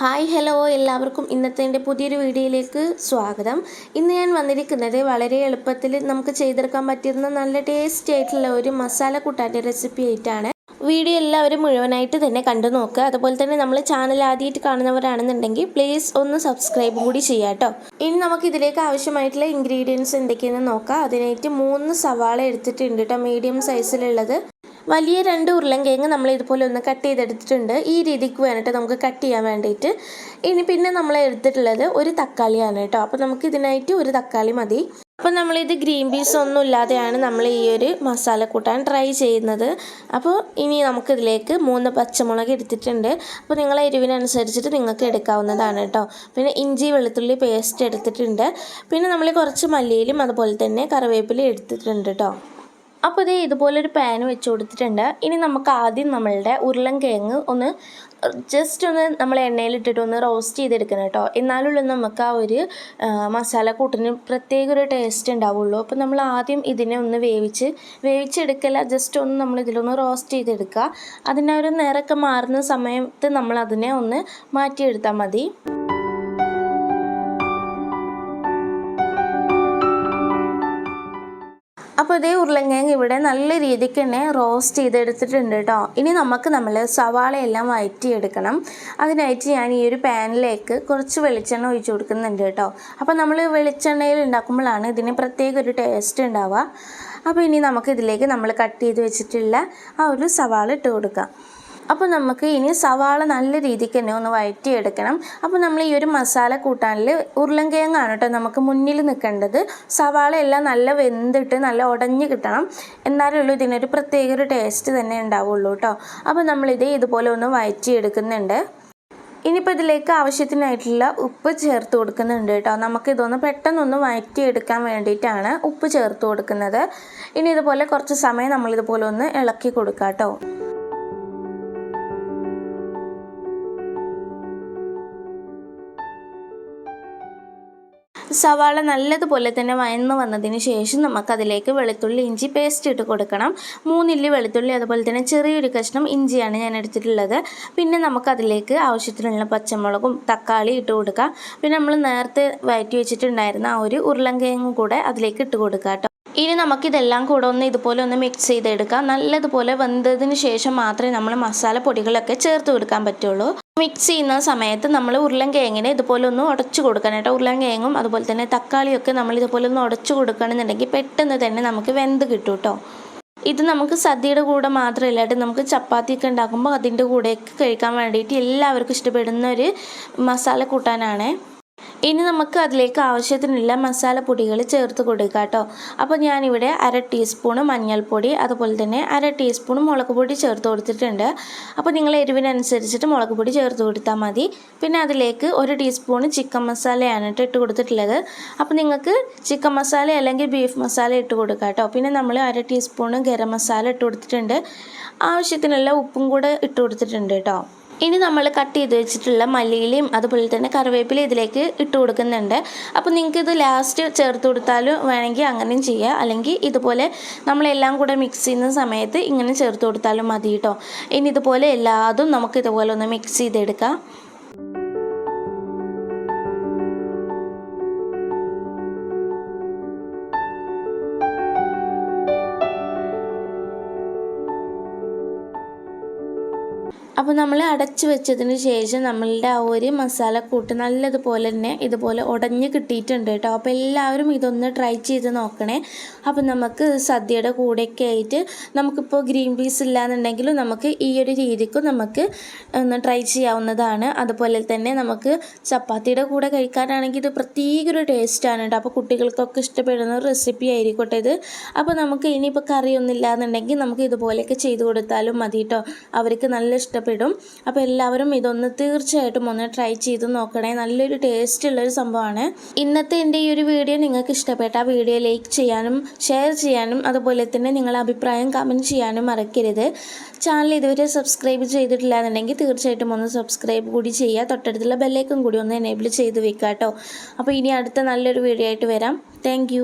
Hi hello എല്ലാവർക്കും ഇന്നത്തെ എന്റെ പുതിയൊരു വീഡിയോയിലേക്ക് സ്വാഗതം. ഇന്ന് ഞാൻ വന്നിരിക്കുന്നത് വളരെ എളുപ്പത്തിൽ നമുക്ക് ചെയ്തെടുക്കാൻ പറ്റുന്ന നല്ല ടേസ്റ്റി ആയിട്ടുള്ള ഒരു മസാല കൂട്ടാന്റെ റെസിപ്പി ആയിട്ടാണ്. വീഡിയോ എല്ലാവരും മുഴുവനായിട്ട് തന്നെ കണ്ടു നോക്കുക. അതുപോലെ തന്നെ നമ്മൾ ചാനൽ ആദ്യമായിട്ട് കാണുന്നവരാണെന്നുണ്ടെങ്കിൽ പ്ലീസ് ഒന്ന് സബ്സ്ക്രൈബ് കൂടി ചെയ്യാം കേട്ടോ. ഇനി നമുക്ക് ഇതിലേക്ക് ആവശ്യമായിട്ടുള്ള ഇൻഗ്രീഡിയൻസ് എന്തൊക്കെയാണെന്ന് നോക്കാം. അതിനായിട്ട് മൂന്ന് സവാള എടുത്തിട്ടുണ്ട് കേട്ടോ മീഡിയം സൈസിലുള്ളത് വലിയ രണ്ട് ഉരുളൻകിഴങ്ങ് നമ്മൾ ഇതുപോലെ ഒന്ന് കട്ട് ചെയ്തെടുത്തിട്ടുണ്ട്. ഈ രീതിക്ക് വേണ്ടിയിട്ട് നമുക്ക് കട്ട് ചെയ്യാൻ വേണ്ടിയിട്ട് ഇനി പിന്നെ നമ്മൾ എടുത്തിട്ടുള്ളത് ഒരു തക്കാളിയാണ് കേട്ടോ. അപ്പോൾ നമുക്ക് ഇതിനായിട്ട് ഒരു തക്കാളി മതി. അപ്പോൾ നമ്മളിത് ഗ്രീൻ പീസ് ഒന്നും ഇല്ലാതെയാണ് നമ്മൾ ഈ ഒരു മസാല കൂട്ടാൻ ട്രൈ ചെയ്യുന്നത്. അപ്പോൾ ഇനി നമുക്കിതിലേക്ക് മൂന്ന് പച്ചമുളക് എടുത്തിട്ടുണ്ട്. അപ്പോൾ നിങ്ങൾ എരിവിനനുസരിച്ചിട്ട് നിങ്ങൾക്ക് എടുക്കാവുന്നതാണ് കേട്ടോ. പിന്നെ ഇഞ്ചി വെളുത്തുള്ളി പേസ്റ്റ് എടുത്തിട്ടുണ്ട്. പിന്നെ നമ്മൾ കുറച്ച് മല്ലിയിലും അതുപോലെ തന്നെ കറിവേപ്പിലും എടുത്തിട്ടുണ്ട് കേട്ടോ. അപ്പോൾ ഇതേ ഇതുപോലൊരു പാൻ വെച്ച് കൊടുത്തിട്ടുണ്ട്. ഇനി നമുക്ക് ആദ്യം നമ്മളുടെ ഉരുളൻകിഴങ്ങ് ഒന്ന് ജസ്റ്റ് ഒന്ന് നമ്മൾ എണ്ണയിലിട്ടിട്ട് ഒന്ന് റോസ്റ്റ് ചെയ്തെടുക്കണം കേട്ടോ. എന്നാലുള്ള നമുക്ക് ആ ഒരു മസാല കൂട്ടിന് പ്രത്യേക ഒരു ടേസ്റ്റ് ഉണ്ടാവുള്ളൂ. അപ്പോൾ നമ്മൾ ആദ്യം ഇതിനെ ഒന്ന് വേവിച്ച് വേവിച്ചെടുക്കല ജസ്റ്റ് ഒന്ന് നമ്മൾ ഇതിലൊന്ന് റോസ്റ്റ് ചെയ്തെടുക്കുക. അതിന്റെ ഒരു നിറമൊക്കെ മാറുന്ന സമയത്ത് നമ്മൾ അതിനെ ഒന്ന് മാറ്റിയെടുത്താൽ മതി. അപ്പോൾ ഇതേ ഉരുളങ്കിഴങ്ങ് ഇവിടെ നല്ല രീതിക്ക് തന്നെ റോസ്റ്റ് ചെയ്തെടുത്തിട്ടുണ്ട് കേട്ടോ ഇനി നമുക്ക് നമ്മൾ സവാളയെല്ലാം വഴറ്റിയെടുക്കണം അതിനായിട്ട് ഞാൻ ഈ ഒരു പാനിലേക്ക് കുറച്ച് വെളിച്ചെണ്ണ ഒഴിച്ച് കൊടുക്കുന്നുണ്ട് കേട്ടോ അപ്പോൾ നമ്മൾ വെളിച്ചെണ്ണയിൽ ഉണ്ടാക്കുമ്പോഴാണ് ഇതിന് പ്രത്യേക ഒരു ടേസ്റ്റ് ഉണ്ടാവുക. അപ്പോൾ ഇനി നമുക്ക് ഇതിലേക്ക് നമ്മൾ കട്ട് ചെയ്ത് വെച്ചിട്ടുള്ള ആ ഒരു സവാള ഇട്ട് കൊടുക്കാം. അപ്പോൾ നമുക്ക് ഇനി സവാള നല്ല രീതിക്ക് തന്നെ ഒന്ന് വഴറ്റിയെടുക്കണം. അപ്പോൾ നമ്മൾ ഈ ഒരു മസാല കൂട്ടാനിൽ ഉരുളൻകിഴങ്ങാണ് കേട്ടോ നമുക്ക് മുന്നിൽ നിൽക്കേണ്ടത്. സവാള എല്ലാം നല്ല വെന്തിട്ട് നല്ല ഉടഞ്ഞ് കിട്ടണം. എന്നാലേ ഉള്ളൂ ഇതിനൊരു പ്രത്യേക ഒരു ടേസ്റ്റ് തന്നെ ഉണ്ടാവുള്ളൂ കേട്ടോ. അപ്പോൾ നമ്മളിത് ഇതുപോലെ ഒന്ന് വഴറ്റിയെടുക്കുന്നുണ്ട്. ഇനിയിപ്പോൾ ഇതിലേക്ക് ആവശ്യത്തിനായിട്ടുള്ള ഉപ്പ് ചേർത്ത് കൊടുക്കുന്നുണ്ട് കേട്ടോ. നമുക്കിതൊന്ന് പെട്ടെന്നൊന്ന് വഴറ്റിയെടുക്കാൻ വേണ്ടിയിട്ടാണ് ഉപ്പ് ചേർത്ത് കൊടുക്കുന്നത്. ഇനി ഇതുപോലെ കുറച്ച് സമയം നമ്മളിതുപോലെ ഒന്ന് ഇളക്കി കൊടുക്കാം കേട്ടോ. സവാള നല്ലതുപോലെ തന്നെ വയന്ന് വന്നതിന് ശേഷം നമുക്കതിലേക്ക് വെളുത്തുള്ളി ഇഞ്ചി പേസ്റ്റ് ഇട്ട് കൊടുക്കണം. മൂന്നില്ലി വെളുത്തുള്ളി അതുപോലെ തന്നെ ചെറിയൊരു കഷ്ണം ഇഞ്ചിയാണ് ഞാൻ എടുത്തിട്ടുള്ളത്. പിന്നെ നമുക്കതിലേക്ക് ആവശ്യത്തിനുള്ള പച്ചമുളകും തക്കാളി ഇട്ട് കൊടുക്കാം. പിന്നെ നമ്മൾ നേരത്തെ വയറ്റി വെച്ചിട്ടുണ്ടായിരുന്ന ആ ഒരു ഉരുളൻകിഴങ്ങും കൂടെ അതിലേക്ക് ഇട്ട് കൊടുക്കാം ഇനി നമുക്കിതെല്ലാം കൂടെ ഒന്ന് ഇതുപോലെ ഒന്ന് മിക്സ് ചെയ്തെടുക്കാം. നല്ലതുപോലെ വെന്തതിന് ശേഷം മാത്രമേ നമ്മൾ മസാല പൊടികളൊക്കെ ചേർത്ത് കൊടുക്കാൻ പറ്റുള്ളൂ. മിക്സ് ചെയ്യുന്ന സമയത്ത് നമ്മൾ ഉരുളൻകിഴങ്ങിനെ ഇതുപോലെ ഒന്ന് ഉടച്ചു കൊടുക്കണം കേട്ടോ. ഉരുളൻകിഴങ്ങും അതുപോലെ തന്നെ തക്കാളിയൊക്കെ നമ്മൾ ഇതുപോലെ ഒന്ന് ഉടച്ചു കൊടുക്കുകയാണെന്നുണ്ടെങ്കിൽ പെട്ടെന്ന് തന്നെ നമുക്ക് വെന്ത് കിട്ടും കേട്ടോ ഇത് നമുക്ക് സദ്യയുടെ കൂടെ മാത്രമല്ലായിട്ട് നമുക്ക് ചപ്പാത്തിയൊക്കെ ഉണ്ടാക്കുമ്പോൾ അതിന്റെ കൂടെയൊക്കെ കഴിക്കാൻ വേണ്ടിയിട്ട് എല്ലാവർക്കും ഇഷ്ടപ്പെടുന്ന ഒരു മസാല കൂട്ടാനാണ്. ഇനി നമുക്ക് അതിലേക്ക് ആവശ്യത്തിനുള്ള മസാലപ്പൊടികൾ ചേർത്ത് കൊടുക്കുക കേട്ടോ. അപ്പോൾ ഞാനിവിടെ അര ടീസ്പൂണ് മഞ്ഞൾപ്പൊടി അതുപോലെ തന്നെ അര ടീസ്പൂൺ മുളക് പൊടി ചേർത്ത് കൊടുത്തിട്ടുണ്ട്. അപ്പോൾ നിങ്ങൾ എരിവിനനുസരിച്ചിട്ട് മുളക് പൊടി ചേർത്ത് കൊടുത്താൽ മതി. പിന്നെ അതിലേക്ക് ഒരു ടീസ്പൂൺ ചിക്കൻ മസാലയാണ് ഇട്ട് കൊടുത്തിട്ടുള്ളത്. അപ്പോൾ നിങ്ങൾക്ക് ചിക്കൻ മസാല അല്ലെങ്കിൽ ബീഫ് മസാല ഇട്ട് കൊടുക്കുക കേട്ടോ. പിന്നെ നമ്മൾ അര ടീസ്പൂൺ ഗരം മസാല ഇട്ട് കൊടുത്തിട്ടുണ്ട്. ആവശ്യത്തിനുള്ള ഉപ്പും കൂടെ ഇട്ട് കൊടുത്തിട്ടുണ്ട് കേട്ടോ. ഇനി നമ്മൾ കട്ട് ചെയ്ത് വെച്ചിട്ടുള്ള മല്ലിയിലയും അതുപോലെ തന്നെ കറിവേപ്പിലയും ഇതിലേക്ക് ഇട്ട് കൊടുക്കുന്നുണ്ട്. അപ്പോൾ നിങ്ങൾക്ക് ഇത് ലാസ്റ്റ് ചേർത്ത് കൊടുത്താലും വേണമെങ്കിൽ അങ്ങനെയും ചെയ്യുക അല്ലെങ്കിൽ ഇതുപോലെ നമ്മളെല്ലാം കൂടെ മിക്സ് ചെയ്യുന്ന സമയത്ത് ഇങ്ങനെ ചേർത്ത് കൊടുത്താലും മതി കേട്ടോ. ഇനി ഇതുപോലെ എല്ലാതും നമുക്ക് ഇതുപോലെ ഒന്ന് മിക്സ് ചെയ്തെടുക്കാം. അപ്പോൾ നമ്മൾ അടച്ചു വെച്ചതിന് ശേഷം നമ്മളുടെ ആ ഒരു മസാലക്കൂട്ട് നല്ലതുപോലെ തന്നെ ഇതുപോലെ ഉടഞ്ഞ് കിട്ടിയിട്ടുണ്ട് കേട്ടോ. അപ്പോൾ എല്ലാവരും ഇതൊന്ന് ട്രൈ ചെയ്ത് നോക്കണേ. അപ്പോൾ നമുക്ക് സദ്യയുടെ കൂടെയൊക്കെ ആയിട്ട് നമുക്കിപ്പോൾ ഗ്രീൻ പീസ് ഇല്ലാന്നുണ്ടെങ്കിലും നമുക്ക് ഈ ഒരു രീതിക്കും നമുക്ക് ഒന്ന് ട്രൈ ചെയ്യാവുന്നതാണ്. അതുപോലെ തന്നെ നമുക്ക് ചപ്പാത്തിയുടെ കൂടെ കഴിക്കാനാണെങ്കിൽ ഇത് പ്രത്യേക ഒരു ടേസ്റ്റാണ് കേട്ടോ. അപ്പോൾ കുട്ടികൾക്കൊക്കെ ഇഷ്ടപ്പെടുന്ന ഒരു റെസിപ്പി ആയിരിക്കട്ടെ ഇത്. അപ്പോൾ നമുക്ക് ഇനിയിപ്പോൾ കറിയൊന്നും ഇല്ലാന്നുണ്ടെങ്കിൽ നമുക്ക് ഇതുപോലെയൊക്കെ ചെയ്ത് കൊടുത്താലും മതി കേട്ടോ. അവർക്ക് നല്ല ഇഷ്ടപ്പെടും ഇഷ്ടപ്പെടും. അപ്പോൾ എല്ലാവരും ഇതൊന്ന് തീർച്ചയായിട്ടും ഒന്ന് ട്രൈ ചെയ്ത് നോക്കണേ. നല്ലൊരു ടേസ്റ്റ് ഉള്ളൊരു സംഭവമാണ്. ഇന്നത്തെ എന്റെ ഈ ഒരു വീഡിയോ നിങ്ങൾക്ക് ഇഷ്ടപ്പെട്ട ആ വീഡിയോ ലൈക്ക് ചെയ്യാനും ഷെയർ ചെയ്യാനും അതുപോലെ തന്നെ നിങ്ങളുടെ അഭിപ്രായം കമന്റ് ചെയ്യാനും മറക്കരുത്. ചാനൽ ഇതുവരെ സബ്സ്ക്രൈബ് ചെയ്തിട്ടില്ല എന്നുണ്ടെങ്കിൽ തീർച്ചയായിട്ടും ഒന്ന് സബ്സ്ക്രൈബ് കൂടി ചെയ്യുക. തൊട്ടടുത്തുള്ള ബെല്ലേക്കും കൂടി ഒന്ന് എനേബിൾ ചെയ്ത് വെക്കുക കേട്ടോ. അപ്പോൾ ഇനി അടുത്ത നല്ലൊരു വീഡിയോ ആയിട്ട് വരാം. താങ്ക്